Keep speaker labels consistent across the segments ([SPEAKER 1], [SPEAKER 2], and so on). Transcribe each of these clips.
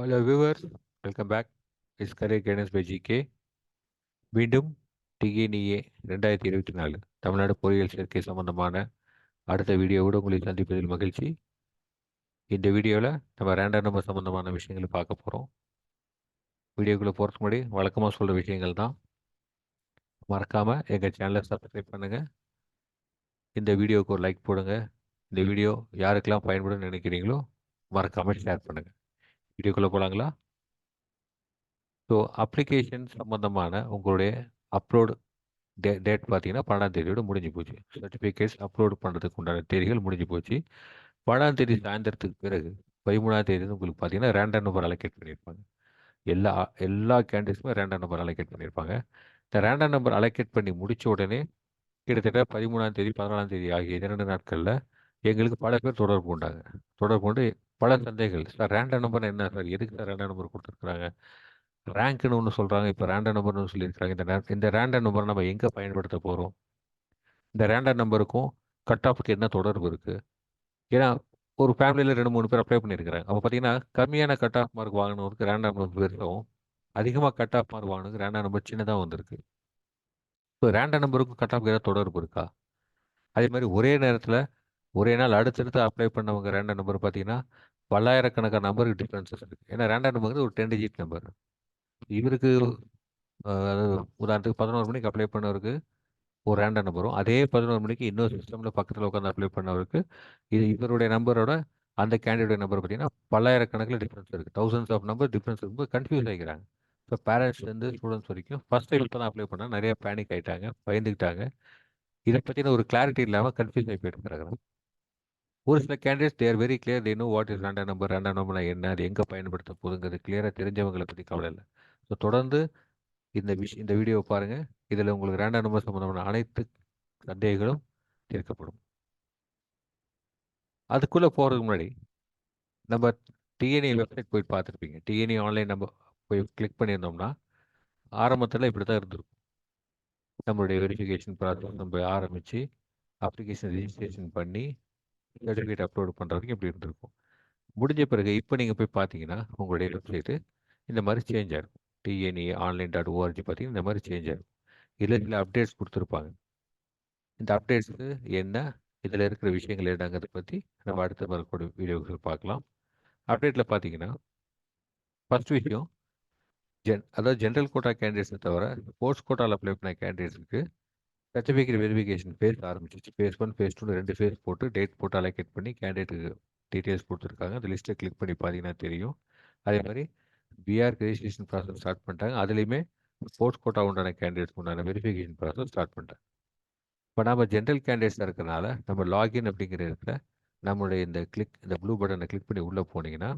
[SPEAKER 1] Hello viewers welcome back is Khare guidance by GK மீண்டும் TNEA ரெண்டாயிரத்தி இருபத்தி நாலு தமிழ்நாடு பொறியியல் சேர்க்கை சம்பந்தமான அடுத்த வீடியோவோடு உங்களை சந்திப்பதில் மகிழ்ச்சி. இந்த வீடியோவில் நம்ம ரேண்டா நம்பர் சம்மந்தமான விஷயங்களை பார்க்க போகிறோம் வீடியோக்குள்ளே போகிறதுக்கு முன்னாடி வழக்கமாக சொல்கிற விஷயங்கள் தான். மறக்காமல் எங்கள் சேனலை சப்ஸ்கிரைப் பண்ணுங்கள் இந்த வீடியோவுக்கு ஒரு லைக் போடுங்க. இந்த வீடியோ யாருக்கெல்லாம் பயன்படும் நினைக்கிறீங்களோ மறக்காமல் ஷேர் பண்ணுங்கள் வீடியோக்குள்ளே போகலாங்களா ஸோ அப்ளிகேஷன் சம்மந்தமான உங்களுடைய அப்லோடு டே டேட் பார்த்தீங்கன்னா பன்னெண்டாம் தேதியோட முடிஞ்சு போச்சு. சர்டிஃபிகேட்ஸ் அப்லோடு பண்ணுறதுக்கு உண்டான தேதிகள் முடிஞ்சு போச்சு. பன்னெண்டாம் தேதி சாயந்தரத்துக்கு பிறகு பதிமூணாம் தேதி உங்களுக்கு பார்த்தீங்கன்னா ரேண்டம் நம்பர் அலோகேட் பண்ணியிருப்பாங்க. எல்லா எல்லா கேண்டிடேட்ஸுமே ரேண்டம் நம்பர் அலோகேட் பண்ணியிருப்பாங்க. இந்த ரேண்டம் நம்பர் அலோகேட் பண்ணி முடித்த உடனே கிட்டத்தட்ட பதிமூணாம் தேதி பதினாலாம் தேதி ஆகிய இரண்டு நாட்களில் எங்களுக்கு பல பேர் தொடர்பு கொண்டாங்க தொடர்பு கொண்டு பல சந்தைகள். சார் ரேண்டம் நம்பர் என்ன சார்? எதுக்கு சார் ரேண்டம் நம்பர் கொடுத்துருக்குறாங்க? ரேங்க்னு ஒன்று சொல்கிறாங்க இப்போ ரேண்டம் நம்பர்னு சொல்லியிருக்காங்க இந்த இந்த ரேண்டம் நம்பரை நம்ம எங்கே பயன்படுத்த போகிறோம் இந்த ரேண்டம் நம்பருக்கும் கட் ஆஃபுக்கு என்ன தொடர்பு இருக்குது ஏன்னா ஒரு ஃபேமிலியில் ரெண்டு மூணு பேர் அப்ளை பண்ணியிருக்கிறாங்க. அப்போ பார்த்தீங்கன்னா கம்மியான கட் ஆஃப் மார்க் வாங்கினவருக்கு ரேண்டம் நம்பர் பெருசும் அதிகமாக கட் ஆஃப் மார்க் வாங்கினதுக்கு ரேண்டம் நம்பர் சின்னதாக வந்திருக்கு. ஸோ ரேண்டம் நம்பருக்கும் கட் ஆஃப் ஏதாவது தொடர்பு இருக்கா? அதே மாதிரி ஒரே நேரத்தில் ஒரே நாள் அடுத்தடுத்து அப்ளை பண்ணவங்க ரேண்டம் நம்பர் பார்த்தீங்கன்னா பல்லாயிரக்கணக்கான நம்பருக்கு டிஃப்ரென்சஸ் இருக்குது ஏன்னா ரேண்டம் நம்பர் ஒரு டென் டிஜிட் நம்பர் இவருக்கு அதாவது உதாரணத்துக்கு பதினோரு மணிக்கு அப்ளை பண்ணவருக்கு ஒரு ரேண்டம் நம்பரும் அதே பதினோரு மணிக்கு இன்னொரு சிஸ்டமில் பக்கத்தில் உட்காந்து அப்ளை பண்ணவருக்கு இது இவருடைய நம்பரோட அந்த கேண்டிடேட் நம்பர் பார்த்தீங்கன்னா பல்லாயிரக்கணக்கில் டிஃப்ரென்ஸ் இருக்குது தௌசண்ட்ஸ் ஆஃப் நம்பர் டிஃப்ரென்ஸ் இருக்கும்போது கன்ஃபியூஸ் ஆகிக்கிறாங்க இப்போ பேரண்ட்ஸ்லேருந்து ஸ்டூடெண்ட்ஸ் வரைக்கும் ஃபஸ்ட் டைம் தான் அப்ளை பண்ணால் நிறைய பேனிக் ஆகிட்டாங்க பயந்துக்கிட்டாங்க. இதை பற்றின ஒரு கிளாரிட்டி இல்லாமல் கன்ஃபியூஸ் ஆகி போயிட்டு போயிருக்கிறாங்க ஒரு சில candidates there very clear they know what is random number random நம்பர்னா என்ன அது எங்கே பயன்படுத்த போகுதுங்கிறது கிளியராக தெரிஞ்சவங்களை பற்றி கவலை இல்லை. ஸோ தொடர்ந்து இந்த விஷ் இந்த வீடியோவை பாருங்கள் இதில் உங்களுக்கு ரேண்டம் நம்பர் சம்மந்தமான அனைத்து சந்தேகங்களும் தீர்க்கப்படும். அதுக்குள்ளே போகிறதுக்கு முன்னாடி நம்ம டிஎன்ஏ வெப்சைட் போய் பார்த்துருப்பீங்க. டிஎன்ஏ ஆன்லைன் நம்ம போய் கிளிக் பண்ணியிருந்தோம்னா ஆரம்பத்தில் இப்படி தான் இருந்திருக்கும். நம்மளுடைய வெரிஃபிகேஷன் ப்ராசஸ் நம்ம ஆரம்பித்து அப்ளிகேஷன் ரிஜிஸ்ட்ரேஷன் பண்ணி சர்டிஃபிகேட் அப்லோட் பண்ணுறதுக்கு இப்படி இருந்திருக்கும். முடிஞ்ச பிறகு இப்போ நீங்கள் போய் பார்த்தீங்கன்னா உங்களுடைய வெப்சைட்டு இந்த மாதிரி சேஞ்ச் ஆகிருக்கும் டிஎன்இ ஆன்லைன் டாட் ஓஆர்ஜி பார்த்தீங்கன்னா இந்த மாதிரி சேஞ்ச் ஆகிருக்கும் இதில் சில அப்டேட்ஸ் கொடுத்துருப்பாங்க. இந்த அப்டேட்ஸு என்ன இதில் இருக்கிற விஷயங்கள் என்னங்கிறத பற்றி நம்ம அடுத்த வரக்கூடிய வீடியோக்கள் பார்க்கலாம். அப்டேட்டில் பார்த்தீங்கன்னா ஃபஸ்ட் விஷயம் ஜென் அதாவது ஜென்ரல் கோட்டா கேண்டிடேட்ஸை தவிர ஸ்போர்ட்ஸ் கோட்டாவில் அப்ளை பண்ண கேண்டிடேட்ஸுக்கு சர்டிஃபிகேட் வெரிஃபிகேஷன் ஃபேஸ் ஆரம்பிச்சிச்சு ஃபேஸ் ஒன் ஃபேஸ் டூ ரெண்டு ஃபேஸ் போட்டு டேட் போட்டு அலோகேட் பண்ணி கேண்டிடேட்டுக்கு டீட்டெயில்ஸ் கொடுத்துருக்காங்க. அந்த லிஸ்ட்டை கிளிக் பண்ணி பார்த்தீங்கன்னா தெரியும். அதே மாதிரி பிஆர் ரெஜிஸ்ட்ரேஷன் ப்ராசஸ் ஸ்டார்ட் பண்ணிட்டாங்க. அதுலேயுமே ஸ்போர்ட்ஸ் கோட்டா உண்டான கேண்டிடேட்ஸ் உண்டான வெரிஃபிகேஷன் ப்ராசஸ் ஸ்டார்ட் பண்ணிட்டாங்க. இப்போ நம்ம ஜென்ரல் கேண்டிடேட்ஸாக இருக்கிறனால நம்ம லாகின் அப்படிங்கிற இடத்துல நம்மளுடைய இந்த கிளிக் இந்த ப்ளூ பட்டனை கிளிக் பண்ணி உள்ளே போனீங்கன்னா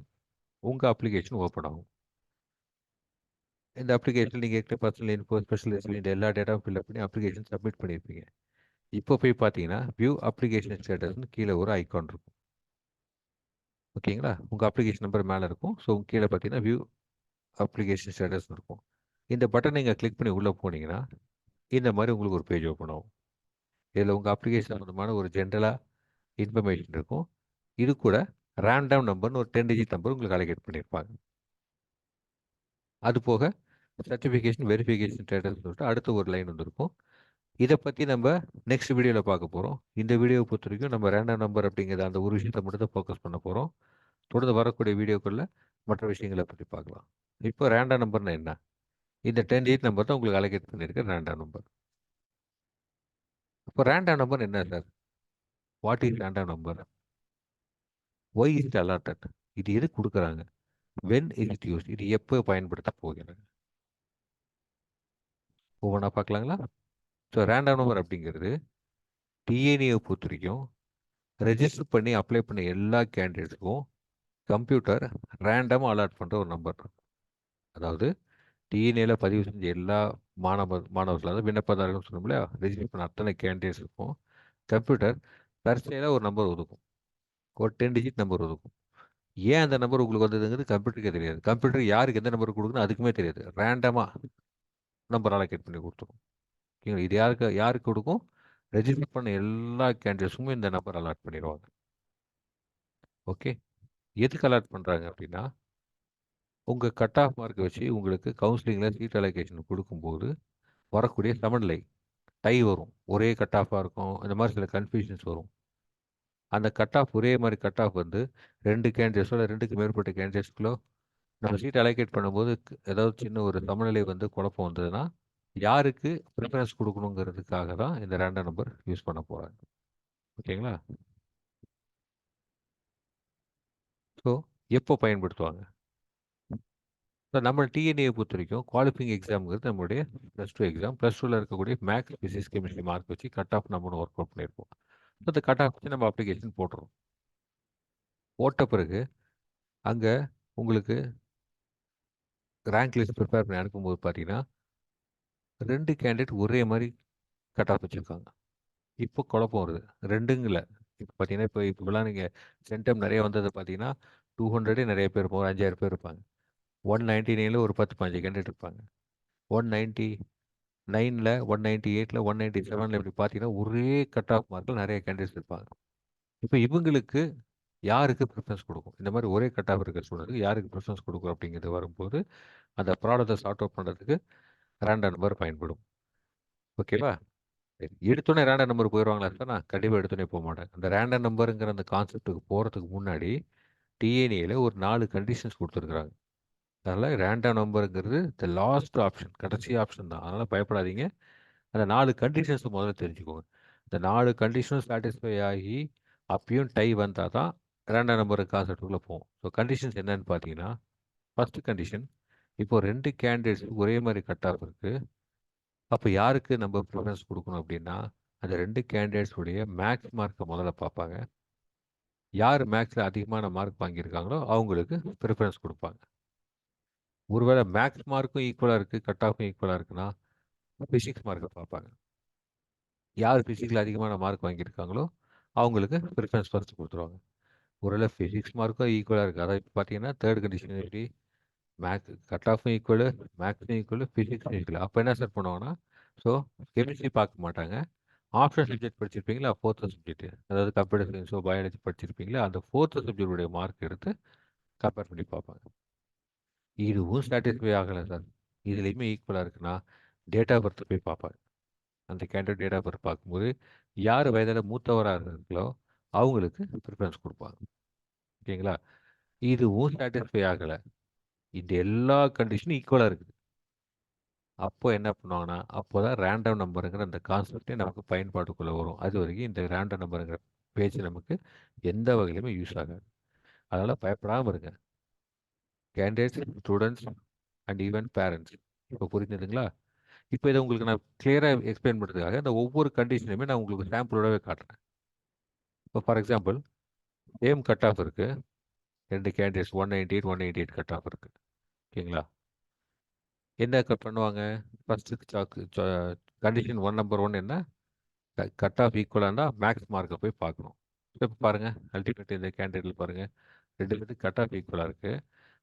[SPEAKER 1] உங்கள் அப்ளிகேஷன் ஓப்பன் ஆகும். இந்த அப்ளிகேஷன் நீங்கள் இருக்கிற பர்சனல் இன்ஃபோ ஸ்பெஷல் இந்த எல்லா டேட்டாவும் ஃபில்அப் பண்ணி அப்ளிகேஷன் சப்மிட் பண்ணியிருப்பீங்க. இப்போ போய் பார்த்தீங்கன்னா வியூ அப்ளிகேஷன் ஸ்டேட்டஸ்னு கீழே ஒரு ஐக்கான் இருக்கும். ஓகேங்களா? உங்கள் அப்ளிகேஷன் நம்பர் மேலே இருக்கும். ஸோ கீழே பார்த்தீங்கன்னா வியூ அப்ளிகேஷன் ஸ்டேட்டஸ்னு இருக்கும். இந்த பட்டன் நீங்கள் கிளிக் பண்ணி உள்ளே போனீங்கன்னா இந்த மாதிரி உங்களுக்கு ஒரு பேஜ் ஓப்பன் ஆகும். இதில் உங்கள் அப்ளிகேஷன் சம்மந்தமான ஒரு ஜென்ரலாக இன்ஃபர்மேஷன் இருக்கும். இது கூட ரேண்டம் நம்பர்னு ஒரு டென் டிஜிட் நம்பர் உங்களுக்கு அலோகேட் பண்ணியிருப்பாங்க. அது போக சர்டிஃபிகேஷன் வெரிஃபிகேஷன் ஸ்டேட்டஸ் சொல்லிட்டு அடுத்த ஒரு லைன் வந்துருக்கும். இதை பற்றி நம்ம நெக்ஸ்ட் வீடியோவில் பார்க்க போகிறோம் இந்த வீடியோவை பொறுத்த வரைக்கும் நம்ம ரேண்டம் நம்பர் அப்படிங்கிறத அந்த ஒரு விஷயத்தை மட்டும் தான் ஃபோக்கஸ் பண்ண போகிறோம் தொடர்ந்து வரக்கூடிய வீடியோக்குள்ளே மற்ற விஷயங்களை பற்றி பார்க்கலாம். இப்போ ரேண்டம் நம்பர்னா என்ன? இந்த டென் எயிட் நம்பர் தான் உங்களுக்கு அலோகேட் பண்ணியிருக்கேன் ரேண்டம் நம்பர் இப்போ ரேண்டம் நம்பர் என்ன sir? What is random number why is allotted இது எது கொடுக்குறாங்க? வென் இஸ் இட் யூஸ் இது எப்போ பயன்படுத்த போகிறாங்க ஒவ்வொன்றா பார்க்கலாங்களா ஸோ ரேண்டம் நம்பர் அப்படிங்கிறது டிஎன்ஏ பொறுத்த வரைக்கும் ரெஜிஸ்டர் பண்ணி அப்ளை பண்ண எல்லா கேண்டிடேட்ஸுக்கும் கம்ப்யூட்டர் ரேண்டமாக அலாட் பண்ணுற ஒரு நம்பர் அதாவது டிஎன்ஏல பதிவு செஞ்ச எல்லா மாணவ மாணவர்கள் அதாவது விண்ணப்பதாரர்கள் சொன்னோம் இல்லையா? ரெஜிஸ்டர் பண்ண அத்தனை கேண்டிடேட்ஸ் இருக்கும் கம்ப்யூட்டர் தற்செயலாக ஒரு நம்பர் ஒதுக்கும். ஒரு டென் டிஜிட் நம்பர் ஒதுக்கும். ஏன் அந்த நம்பர் உங்களுக்கு வந்ததுங்கிறது கம்ப்யூட்டருக்கே தெரியாது. கம்ப்யூட்டர் யாருக்கு எந்த நம்பர் கொடுக்குன்னு அதுக்குமே தெரியாது. ரேண்டமாக நம்பர் அலோகேட் பண்ணி கொடுத்துரும். ஓகேங்களா? இது யாருக்கு யாருக்கு கொடுக்கும்? ரெஜிஸ்டர் பண்ண எல்லா கேண்டிடேட்ஸுமே இந்த நம்பர் அலாட் பண்ணிடுவாங்க ஓகே? எதுக்கு அலாட் பண்ணுறாங்க அப்படின்னா உங்கள் கட் ஆஃப் மார்க்கை வச்சு உங்களுக்கு கவுன்சிலிங்கில் சீட் அலோகேஷன் கொடுக்கும்போது வரக்கூடிய சமநிலை டை வரும். ஒரே கட் ஆஃபாக இருக்கும். இந்த மாதிரி சில கன்ஃபியூஷன்ஸ் வரும். அந்த கட் ஆஃப் ஒரே மாதிரி கட் ஆஃப் வந்து ரெண்டு கேண்டிடேட்ஸோ இல்லை ரெண்டுக்கு மேற்பட்ட கேண்டிடேட்ஸ்களோ நம்ம சீட் அலோகேட் பண்ணும்போது ஏதாவது சின்ன ஒரு சமநிலை வந்து குழப்பம் வந்ததுன்னா யாருக்கு ப்ரிஃபரன்ஸ் கொடுக்கணுங்கிறதுக்காக தான் இந்த ரேண்டம் நம்பர் யூஸ் பண்ண போகிறாங்க ஓகேங்களா? ஸோ எப்போ பயன்படுத்துவாங்க? ஸோ நம்ம டிஎன்ஏ பொறுத்த வரைக்கும் குவாலிஃபிங் எக்ஸாம்ங்கிறது நம்மளுடைய ப்ளஸ் டூ எக்ஸாம் ப்ளஸ் டூவில் இருக்கக்கூடிய மேக்ஸ் பிசிக்ஸ் கெமிஸ்ட்ரி மார்க் வச்சு கட் ஆஃப் நம்ம ஒர்க் அவுட் பண்ணியிருப்போம் ஸோ அந்த கட் ஆஃப் வச்சு நம்ம அப்ளிகேஷன் போட்டுருவோம் போட்ட பிறகு அங்கே உங்களுக்கு ரேங்க் லிஸ்ட் ப்ரிப்பேர் பண்ணி அனுப்பும்போது பார்த்தீங்கன்னா ரெண்டு கேண்டிடேட் ஒரே மாதிரி கட் ஆஃப் வச்சுருக்காங்க. இப்போ குழப்பம் வருது. ரெண்டுங்கள இப்போ பார்த்தீங்கன்னா இப்போ இப்போலாம் நீங்கள் சென்டம் நிறைய வந்தது பார்த்தீங்கன்னா டூ ஹண்ட்ரடே நிறைய பேர் இருப்போம் ஒரு அஞ்சாயிரம் பேர் இருப்பாங்க. ஒன் நைன்டி நைனில் ஒரு பத்து பதினஞ்சு கேண்டிடேட் இருப்பாங்க. ஒன் நைன்ட்டி நைனில் ஒன் நைன்ட்டி எயிட்டில் ஒன் நைன்ட்டி செவனில் இப்படி பார்த்தீங்கன்னா ஒரே கட் ஆஃப் மார்க்கில் நிறைய கேண்டிடேட்ஸ் இருப்பாங்க. இப்போ இவங்களுக்கு யாருக்கு ப்ரிஃபரன்ஸ் கொடுக்கும்? இந்த மாதிரி ஒரே கட் ஆஃப் இருக்க ஸ்டூடெண்ட்டுக்கு யாருக்கு ப்ரிஃபரன்ஸ் கொடுக்கும் அப்படிங்கிறது வரும்போது அந்த ப்ராடக்ட்டை சார்ட் அவுட் பண்ணுறதுக்கு ரேண்டம் நம்பர் பயன்படும். ஓகேவா சரி எடுத்தோடனே ரேண்டம் நம்பர் போயிடுவாங்களா சார் நான் கண்டிப்பாக எடுத்தோடனே போக மாட்டேன். அந்த ரேண்டம் நம்பருங்கிற அந்த கான்செப்ட்டுக்கு போகிறதுக்கு முன்னாடி டிஎன்ஏல ஒரு நாலு கண்டிஷன்ஸ் கொடுத்துருக்குறாங்க. அதனால் ரேண்டம் நம்பருங்கிறது த லாஸ்ட் ஆப்ஷன் கடைசி ஆப்ஷன் தான். அதனால் பயப்படாதீங்க. அந்த நாலு கண்டிஷன்ஸ் முதல்ல தெரிஞ்சுக்கோங்க. இந்த நாலு கண்டிஷனும் சாட்டிஸ்ஃபை ஆகி அப்பயும் டை வந்தால் தான் ரேண்டம் நம்பர் கான்செப்டுக்குள்ளே போகும் ஸோ கண்டிஷன்ஸ் என்னன்னு பார்த்தீங்கன்னா ஃபஸ்ட்டு கண்டிஷன் இப்போது ரெண்டு கேண்டிடேட்ஸ் ஒரே மாதிரி கட் ஆஃப் இருக்குது அப்போ யாருக்கு நம்ம ப்ரிஃபரன்ஸ் கொடுக்கணும் அப்படின்னா அந்த ரெண்டு கேண்டிடேட்ஸுடைய மேக்ஸ் மார்க்கை முதல்ல பார்ப்பாங்க. யார் மேக்ஸில் அதிகமான மார்க் வாங்கியிருக்காங்களோ அவங்களுக்கு ப்ரிஃபரன்ஸ் கொடுப்பாங்க. ஒருவேளை மேக்ஸ் மார்க்கும் ஈக்குவலாக இருக்குது கட் ஆஃபும் ஈக்குவலாக இருக்குன்னா ஃபிசிக்ஸ் மார்க்கை பார்ப்பாங்க. யார் ஃபிசிக்ஸில் அதிகமான மார்க் வாங்கியிருக்காங்களோ அவங்களுக்கு ப்ரிஃபரன்ஸ் ஃபஸ்ட்டு கொடுத்துருவாங்க. ஒருவேளை ஃபிசிக்ஸ் மார்க்கும் ஈக்குவலாக இருக்குது அதாவது இப்போ பார்த்தீங்கன்னா தேர்ட் கண்டிஷன் எப்படி மேக்ஸ் கட் ஆஃபும் ஈக்குவலு மேக்ஸும் ஈக்குவலு ஃபிசிக்ஸும் ஈக்குவல் அப்போ என்ன சார் பண்ணுவாங்கன்னா ஸோ கெமிஸ்ட்ரி பார்க்க மாட்டாங்க. ஆப்ஷனல் சப்ஜெக்ட் படிச்சிருப்பீங்களா? ஃபோர்த்து சப்ஜெக்ட் அதாவது கம்ப்யூட்டர் சயின்ஸோ பயாலஜி படிச்சிருப்பீங்களா? அந்த ஃபோர்த்து சப்ஜெக்டுடைய மார்க் எடுத்து கம்பேர் பண்ணி பார்ப்பாங்க. இதுவும் சாட்டிஸ்ஃபை ஆகலை சார் இதுலேயுமே ஈக்குவலாக இருக்குன்னா டேட் ஆஃப் பர்த் போய் பார்ப்பாங்க. அந்த கேண்டிடேட் டேட் ஆஃப் பர்த் பார்க்கும்போது யார் வயதில் மூத்தவராக இருக்காங்களோ அவங்களுக்கு ப்ரிஃபரன்ஸ் கொடுப்பாங்க. ஓகேங்களா? இதுவும் சாட்டிஸ்ஃபை ஆகலை இந்த எல்லா கண்டிஷனும் ஈக்குவலாக இருக்குது. அப்போ என்ன பண்ணுவாங்கன்னா அப்போ தான் ரேண்டம் நம்பருங்கிற அந்த கான்செப்டே நமக்கு பயன்பாட்டுக்குள்ளே வரும். அது வரைக்கும் இந்த ரேண்டம் நம்பருங்கிற பேஜ் நமக்கு எந்த வகையிலுமே யூஸ் ஆகாது. அதனால் பயப்படாமல் இருங்க. Candidates students and even parents இப்போ புரிஞ்சுதுங்களா? இப்போ இதை உங்களுக்கு நான் கிளியராக எக்ஸ்பிளைன் பண்ணுறதுக்காக இந்த ஒவ்வொரு கண்டிஷனுமே நான் உங்களுக்கு சாம்பிளோடவே காட்டுறேன். இப்போ ஃபார் எக்ஸாம்பிள் ஏம் கட் ஆஃப் இருக்குது ரெண்டு candidates one ninety eight one ninety eight cut off இருக்குது ஓகேங்களா? என்ன கட் பண்ணுவாங்க? ஃபஸ்ட்டு சாக்கு கண்டிஷன் ஒன் நம்பர் ஒன் என்ன? கட் ஆஃப் ஈக்குவலானா மேக்ஸ் மார்க்கை போய் பார்க்கணும். இப்போ பாருங்கள் அல்டிமேட் இந்த கேண்டிடேட்டில் பாருங்கள் ரெண்டு பேருக்கு கட் ஆஃப் ஈக்குவலாக இருக்குது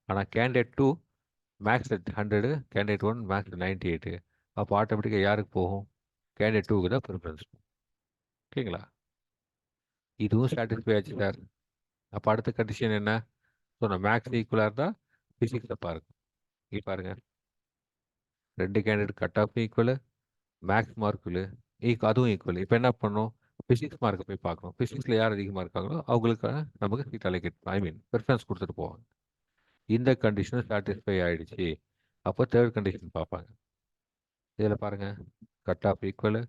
[SPEAKER 1] ஆனால் candidate two maths hundred candidate one maths ninety eight அப்போ ஆட்டோமேட்டிக்காக யாருக்கு போகும்? கேண்டிடேட் டூக்கு தான் ப்ரிஃபரன்ஸ் ஓகேங்களா? இதுவும் சாட்டிஸ்ஃபை ஆச்சு சார் அப்போ அடுத்த கண்டிஷன் என்ன? ஸோ நான் மேக்ஸ் ஈக்குவலாக இருந்தால் ஃபிசிக்ஸை பாருங்க. இங்கே பாருங்கள் ரெண்டு candidate cut off equal maths மார்க்குலு ஈக் அதுவும் ஈக்குவல் இப்போ என்ன பண்ணணும்? ஃபிசிக்ஸ் மார்க்கை போய் பார்க்கணும். ஃபிசிக்ஸில் யார் அதிகமாக இருக்காங்களோ அவங்களுக்கு நமக்கு seat allocate I mean preference கொடுத்துட்டு போவாங்க. இந்த கண்டிஷனும் சாட்டிஸ்ஃபை ஆகிடுச்சு அப்போ தேர்ட் கண்டிஷன் பார்ப்பாங்க. இதில் பாருங்கள் cut off equal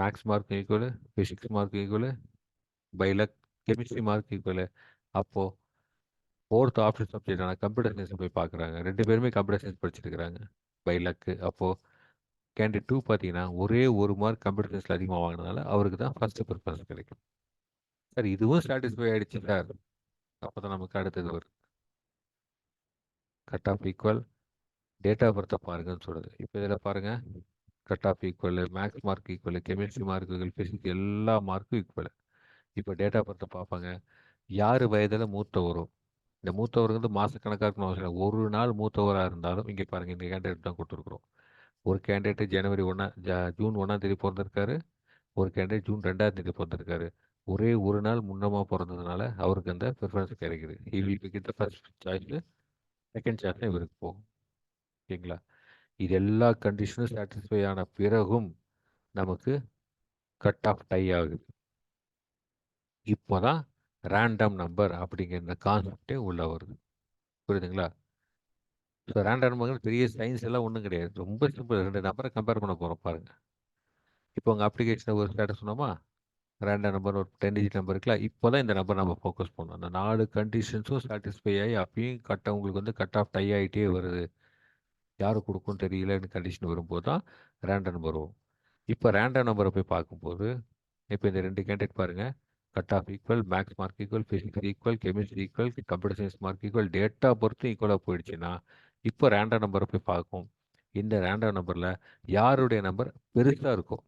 [SPEAKER 1] maths mark equal physics mark equal by luck chemistry mark equal அப்போது ஃபோர்த் ஆப்ஷன் சப்ஜெக்டான கம்ப்யூட்டர் சயின்ஸ் போய் பார்க்குறாங்க ரெண்டு பேருமே கம்ப்யூட்டர் சயின்ஸ் படிச்சிருக்கிறாங்க பை லக்கு அப்போது கேண்டிடேட் டூ பார்த்தீங்கன்னா ஒரே ஒரு மார்க் கம்ப்யூட்டர் சயின்ஸில் அதிகமாக வாங்கினதால அவருக்கு தான் ஃபஸ்ட்டு ப்ரிஃபரன்ஸ் கிடைக்கும். சார் இதுவும் சாட்டிஸ்ஃபை ஆகிடுச்சு சார். அப்போ தான் நமக்கு அடுத்தது வரும். Cut off equal date of பர்த்தை பாருங்கன்னு சொல்லுது இப்போ இதில் பாருங்கள் cut off equal maths mark equal chemistry மார்க்குகள் ஃபிசிக்ஸ் எல்லா மார்க்கும் ஈக்குவல் இப்போ டேட் ஆஃப் பர்த்தை பார்ப்பாங்க. யார் வயதில் மூத்தவரும் இந்த மூத்தவர் வந்து மாதக்கணக்காக இருக்கணும் அவசியம் ஒரு நாள் மூத்தவராக இருந்தாலும் இங்கே பாருங்கள் இந்த கேண்டிடேட் தான் கொடுத்துருக்குறோம். ஒரு கேண்டிடேட் ஜனவரி ஒன்றா ஜ ஜூன் ஒன்றாம் தேதி பிறந்திருக்காரு. ஒரு கேண்டிடேட் ஜூன் ரெண்டாம் தேதி பிறந்திருக்காரு. ஒரே ஒரு நாள் முன்னமாக பிறந்ததுனால அவருக்கு அந்த ப்ரிஃபரன்ஸ் கிடைக்குது. ஹி ஃபர்ஸ்ட் சாய்ஸில் செகண்ட் சான்ஸ் இவருக்கு போகும். ஓகேங்களா? இது எல்லா கண்டிஷனும் சாட்டிஸ்ஃபை ஆன பிறகும் நமக்கு கட் ஆஃப் டை ஆகுது. இப்போ தான் ரேண்டம் நம்பர் அப்படிங்கிற கான்செப்டே உள்ளே வருது. புரியுதுங்களா? ஸோ ரேண்டம் நம்பர் பெரிய சயின்ஸ் எல்லாம் ஒன்றும் கிடையாது. ரொம்ப சிம்பிள் ரெண்டு நம்பரை கம்பேர் பண்ண போகிறோம் பாருங்கள் இப்போ உங்கள் அப்ளிகேஷனை ஒரு ஸ்டேட்டஸ் சொன்னோமா? ரேண்டம் நம்பர் ஒரு டென் டிஜிட் நம்பர் இருக்குல்ல இப்போ தான் இந்த நம்பர் நம்ம ஃபோக்கஸ் பண்ணோம். அந்த நாலு கண்டிஷன்ஸும் சாட்டிஸ்ஃபை ஆகி அப்பயும் கட் உங்களுக்கு வந்து கட் ஆஃப் டை ஆகிட்டே வருது. யார் கொடுக்கும் தெரியலன்னு கண்டிஷன் வரும்போது தான் ரேண்டம் நம்பர் வரும். இப்போ ரேண்டம் நம்பரை போய் பார்க்கும்போது இப்போ இந்த ரெண்டு கேண்டிடேட் பாருங்கள் cut off equal maths mark equal physics equal chemistry equal computer science mark equal data பொறுத்து ஈக்குவலாக போயிடுச்சுன்னா இப்போ ரேண்டம் நம்பரை போய் பார்க்கும் இந்த ரேண்டம் நம்பரில் யாருடைய நம்பர் பெருசாக இருக்கும்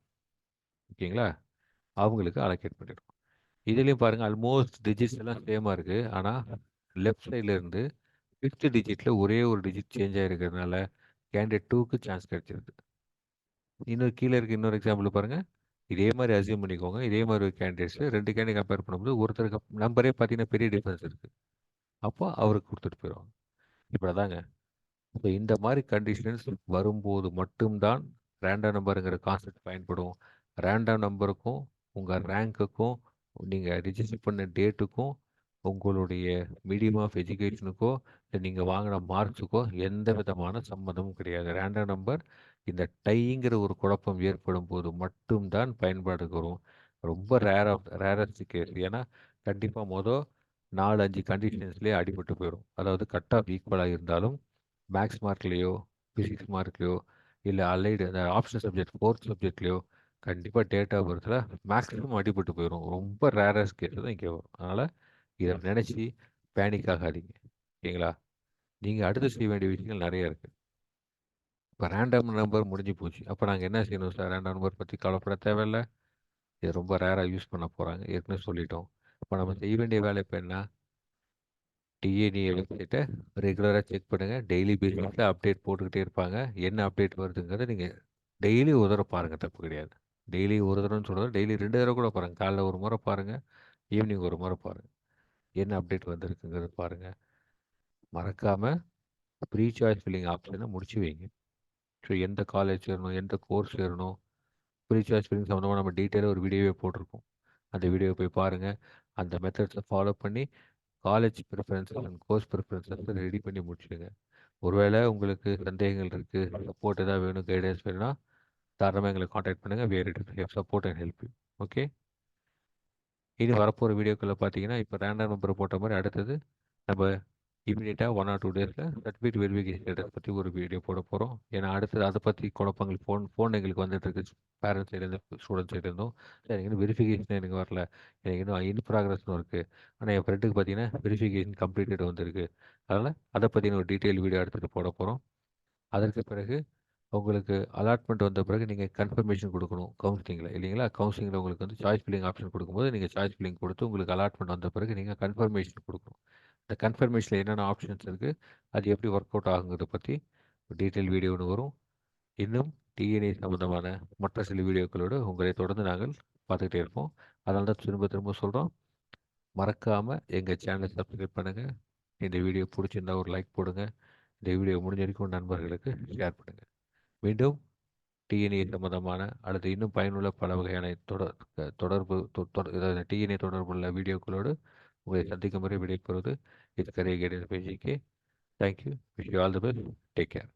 [SPEAKER 1] ஓகேங்களா அவங்களுக்கு அலோகேட் பண்ணிடும் இதுலேயும் பாருங்கள் ஆல்மோஸ்ட் டிஜிட்ஸ் எல்லாம் சேமாக இருக்குது ஆனால் லெஃப்ட் சைட்லேருந்து ஃபிஃப்த் டிஜிட்டில் ஒரே ஒரு டிஜிட் சேஞ்ச் ஆகிருக்கிறதுனால கேண்டிடேட் டூக்கு சான்ஸ் கிடைச்சிருது. இன்னொரு கீழே இருக்க இன்னொரு எக்ஸாம்பிள் பாருங்கள் இதே மாதிரி அசியூம் பண்ணிக்கோங்க. இதே மாதிரி ஒரு கேண்டிடேட்ஸ் ரெண்டு கேண்டிடேட் கம்பேர் பண்ணும்போது ஒருத்தருக்கு நம்பரே பார்த்தீங்கன்னா பெரிய டிஃப்ரென்ஸ் இருக்குது அப்போ அவருக்கு கொடுத்துட்டு போயிடுவாங்க. இப்படி தாங்க இப்போ இந்த மாதிரி கண்டிஷன்ஸ் வரும்போது மட்டும்தான் ரேண்டம் நம்பருங்கிற கான்செப்ட் பயன்படும். ரேண்டம் நம்பருக்கும் உங்கள் ரேங்க்குக்கும் நீங்கள் ரிஜிஸ்டர் பண்ண டேட்டுக்கும் உங்களுடைய மீடியம் ஆஃப் எஜுகேஷனுக்கோ இல்லை நீங்கள் வாங்கின மார்க்ஸுக்கோ எந்த விதமான சம்மந்தமும் கிடையாது. ரேண்டம் நம்பர் இந்த டைங்கிற ஒரு குழப்பம் ஏற்படும் போது மட்டும்தான் பயன்பாடுக்கு வரும். ரொம்ப ரேர் ஆஃப் ரேரஸ்ட் கேஸ் ஏன்னா கண்டிப்பாக மொதல் நாலு அஞ்சு கண்டிஷன்ஸ்லேயே அடிபட்டு போயிடும். அதாவது கட் ஆஃப் ஈக்குவலாக இருந்தாலும் மேக்ஸ் மார்க்லேயோ ஃபிசிக்ஸ் மார்க்லேயோ இல்லை அலைடு அந்த ஆப்ஷன் சப்ஜெக்ட் ஃபோர்த் சப்ஜெக்ட்லேயோ கண்டிப்பாக டேட்டா பர்த்தில் மேக்ஸிமம் அடிபட்டு போயிடும். ரொம்ப ரேரஸ்ட் கேஸ் தான் இங்கே வரும். அதனால் இதை நினச்சி பேனிக் ஆகாதீங்க. ஓகேங்களா? நீங்கள் அடுத்து செய்ய வேண்டிய விஷயங்கள் நிறைய இருக்குது இப்போ ரேண்டம் நம்பர் முடிஞ்சு போச்சு. அப்போ நாங்கள் என்ன செய்யணும் சார் ரேண்டம் நம்பர் பற்றி கவலைப்பட தேவையில்லை. இது ரொம்ப ரேராக யூஸ் பண்ண போகிறாங்க ஏற்கனவே சொல்லிட்டோம். இப்போ நம்ம செய்ய வேண்டிய வேலை இப்போ என்ன? டிஏடிஏ வெப்சைட்டை ரெகுலராக செக் பண்ணுங்கள் டெய்லி பேசிஸில் அப்டேட் போட்டுக்கிட்டே இருப்பாங்க. என்ன அப்டேட் வருதுங்கிறத நீங்கள் டெய்லி ஒரு தடவை பாருங்கள் தப்பு கிடையாது. டெய்லி ஒரு தடவைன்னு சொல்கிறது டெய்லி ரெண்டு தடவை கூட பாருங்கள் காலைல ஒரு முறை பாருங்கள் ஈவினிங் ஒரு முறை பாருங்கள் என்ன அப்டேட் வந்திருக்குங்கிறது பாருங்கள் மறக்காமல் ப்ரீ சாய்ஸ் ஃபில்லிங் ஆப்ஷனை முடிச்சு வைங்க. ஸோ எந்த காலேஜ் சேரணும் எந்த கோர்ஸ் சேரணும் ப்ரீ சாய்ஸ் ஃபில்லிங் சம்மந்தமாக நம்ம டீட்டெயிலாக ஒரு வீடியோவே போட்டிருக்கோம். அந்த வீடியோவை போய் பாருங்கள் அந்த மெத்தட்ஸை ஃபாலோ பண்ணி college preferences and course preferences ready பண்ணி முடிச்சுடுங்க. ஒருவேளை உங்களுக்கு சந்தேகங்கள் இருக்குது சப்போர்ட் எதாவது வேணும் கைடன்ஸ் வேணும்னா தாராளமாக எங்களை காண்டாக்ட் பண்ணுங்கள் வேறு சப்போர்ட் அண்ட் ஹெல்ப் ஓகே இனி வரப்போகிற வீடியோக்களில் பார்த்தீங்கன்னா இப்போ ரேண்டம் நம்பர் போட்ட மாதிரி அடுத்தது நம்ம இமீடியட்டாக ஒன் ஆர் டூ டேஸில் சர்டிஃபிகேட் வெரிஃபிகேஷன் ஸ்டேட்டஸ் பற்றி ஒரு வீடியோ போட போகிறோம் ஏன்னா அடுத்தது அதை பற்றி குழப்பங்கள் ஃபோன் ஃபோன் எங்களுக்கு வந்துட்டு இருக்கு. பேரண்ட்ஸ் சைட்லேருந்து ஸ்டூடெண்ட்ஸ் சைட்லேருந்தும் சரி எனக்கு இன்னும் வெரிஃபிகேஷன் எனக்கு வரல. எனக்கு இன்னும் இன் ப்ராக்ரஸ்னு இருக்குது ஆனால் என் ஃப்ரெண்டுக்கு பார்த்தீங்கன்னா வெரிஃபிகேஷன் கம்ப்ளீட்டட் வந்திருக்கு. அதனால் அதை பற்றின ஒரு டீட்டெயில் வீடியோ எடுத்துகிட்டு போட போகிறோம் அதற்கு பிறகு உங்களுக்கு அலாட்மெண்ட் வந்த பிறகு நீங்கள் கன்ஃபர்மேஷன் கொடுக்கணும் கவுன்சிலிங்கில் இல்லைங்களா? கவுன்சிலிங்கில் உங்களுக்கு வந்து சாய்ஸ் ஃபில்லிங் ஆப்ஷன் கொடுக்கும்போது நீங்கள் சாய்ஸ் ஃபில்லிங் கொடுத்து உங்களுக்கு அலாட்மெண்ட் வந்த பிறகு நீங்கள் கன்ஃபர்மேஷன் கொடுக்கணும். இந்த கன்ஃபர்மேஷனில் என்னென்ன ஆப்ஷன்ஸ் இருக்குது அது எப்படி ஒர்க் அவுட் ஆகுங்கிறத பற்றி டீட்டெயில் வீடியோ ஒன்று வரும். இன்னும் டிஎன்ஏ சம்மந்தமான மற்ற சில வீடியோக்களோடு உங்களை தொடர்ந்து நாங்கள் பார்த்துக்கிட்டே இருப்போம். அதனால தான் திரும்ப திரும்ப சொல்கிறோம் மறக்காமல் எங்கள் சேனலை சப்ஸ்கிரைப் பண்ணுங்கள் இந்த வீடியோ பிடிச்சிருந்தா ஒரு லைக் போடுங்க. இந்த வீடியோ முடிஞ்ச வரைக்கும் நண்பர்களுக்கு ஷேர் பண்ணுங்கள் மீண்டும் டிஎன்ஏ சம்பந்தமான அல்லது இன்னும் பயனுள்ள பல வகையான தொடர் தொடர்பு டிஎன்ஏ தொடர்புள்ள வீடியோக்களோடு உங்களை சந்திக்கும் முறை விடைபெறுவது இது கரையை கேட்டு பேஜிக்கு. Thank you wish you all the best take care